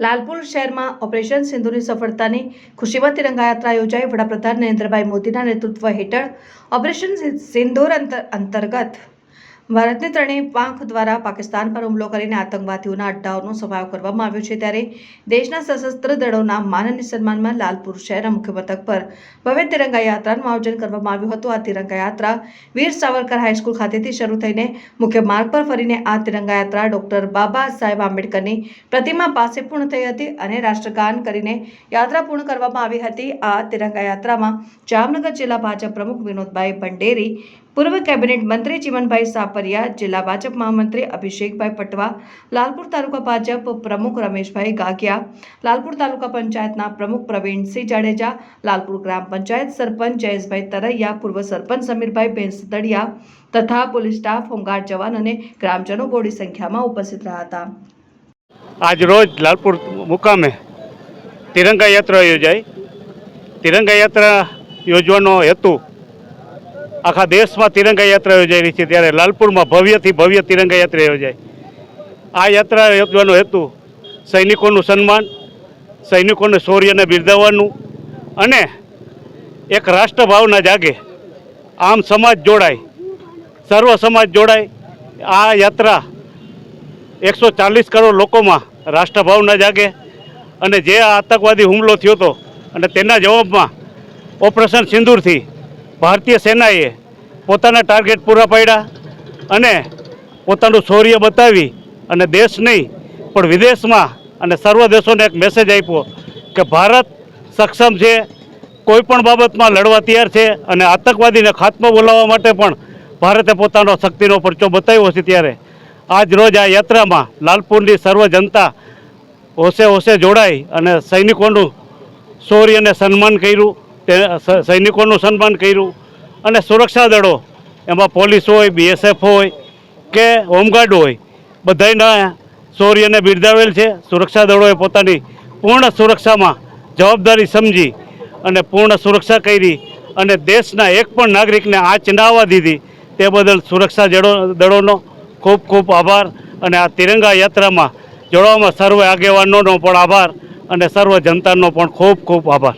લાલપુર શહેરમાં ઓપરેશન સિંધુની સફળતાની ખુશીમાં તિરંગા યાત્રા યોજાઈ. વડાપ્રધાન નરેન્દ્રભાઈ મોદીના નેતૃત્વ હેઠળ ઓપરેશન સિંધુર અંતર અંતર્ગત ભારતની ત્રણેય પાંખ દ્વારા પાકિસ્તાન પર હુમલો કરીને આતંકવાદીઓના અડ્ડાઓનો સફાયો કરવામાં આવ્યો છે ત્યારે દેશના સશસ્ત્ર દળોના માન અને સન્માનમાં લાલપુર શહેરના મુખ્ય મથક પર ભવ્ય તિરંગા યાત્રાનું આયોજન કરવામાં આવ્યું હતું. આ તિરંગા યાત્રા વીર સાવરકર હાઈસ્કૂલ ખાતેથી શરૂ થઈને મુખ્ય માર્ગ પર ફરીને આ તિરંગા યાત્રા ડોક્ટર બાબા સાહેબ આંબેડકરની પ્રતિમા પાસે પૂર્ણ થઈ હતી અને રાષ્ટ્રગાન કરીને યાત્રા પૂર્ણ કરવામાં આવી હતી. આ તિરંગા યાત્રામાં જામનગર જિલ્લા ભાજપ પ્રમુખ વિનોદભાઈ ભંડેરી પૂર્વ કેબિનેટ મંત્રી ચિમનભાઈ સાપરિયા, જિલ્લા ભાજપ મહામંત્રી અભિષેકભાઈ પટવા, લાલપુર તાલુકા ભાજપ પ્રમુખ રમેશભાઈ ગાગિયા, લાલપુર તાલુકા પંચાયતના પ્રમુખ પ્રવીણસિંહ જાડેજા, લાલપુર ગ્રામ પંચાયત સરપંચ જયેશભાઈ તરૈયા, પૂર્વ સરપંચ સમીરભાઈ ભેંસદડિયા તથા પોલીસ સ્ટાફ, હોમગાર્ડ જવાન અને ગ્રામજનો બોડી સંખ્યામાં ઉપસ્થિત રહ્યા હતા. આજ રોજ લાલપુર મુકામે તિરંગા યાત્રા યોજાઈ. તિરંગા યાત્રા યોજવાનો હેતુ આખા દેશમાં તિરંગા યાત્રા યોજાઈ રહી છે ત્યારે લાલપુરમાં ભવ્યથી ભવ્ય તિરંગા યાત્રા યોજાય. આ યાત્રા યોજવાનો હેતુ સૈનિકોનું સન્માન, સૈનિકોને શૌર્યને બિરદાવવાનું અને એક રાષ્ટ્રભાવના જાગે. આમ સમાજ જોડાય, સર્વ સમાજ જોડાય. આ યાત્રા એકસો ચાલીસ કરોડ લોકોમાં રાષ્ટ્રભાવના જાગે અને જે આ આતંકવાદી હુમલો થયો હતો અને તેના જવાબમાં ઓપરેશન સિંદૂરથી ભારતીય સેનાએ પોતાના ટાર્ગેટ પૂરા પાડ્યા અને પોતાનું શૌર્ય બતાવી અને દેશ નહીં, પણ વિદેશમાં અને સર્વ દેશોને એક મેસેજ આપ્યો કે ભારત સક્ષમ છે કોઈપણ બાબતમાં લડવા તૈયાર છે અને આતંકવાદીને ખાત્મો બોલાવવા માટે પણ ભારતે પોતાનો શક્તિનો પરચો બતાવ્યો છે ત્યારે. આજ રોજ આ યાત્રામાં લાલપુરની સર્વ જનતા હોશે હોશે જોડાઈ અને સૈનિકોનું શૌર્યને સન્માન કર્યું, તે સૈનિકોનું સન્માન કર્યું અને સુરક્ષા દળો, એમાં પોલીસ હોય બીએસએફ હોય કે હોમગાર્ડ હોય, બધાયના શૌર્યને બિરદાવેલ છે. સુરક્ષા દળોએ પોતાની પૂર્ણ સુરક્ષામાં જવાબદારી સમજી અને પૂર્ણ સુરક્ષા કરી અને દેશના એક પણ નાગરિકને આંચ ના આવવા દીધી. તે બદલ સુરક્ષા દળોનો ખૂબ ખૂબ આભાર અને આ તિરંગા યાત્રામાં જોડવામાં સર્વ આગેવાનોનો પણ આભાર અને સર્વ જનતાનો પણ ખૂબ ખૂબ આભાર.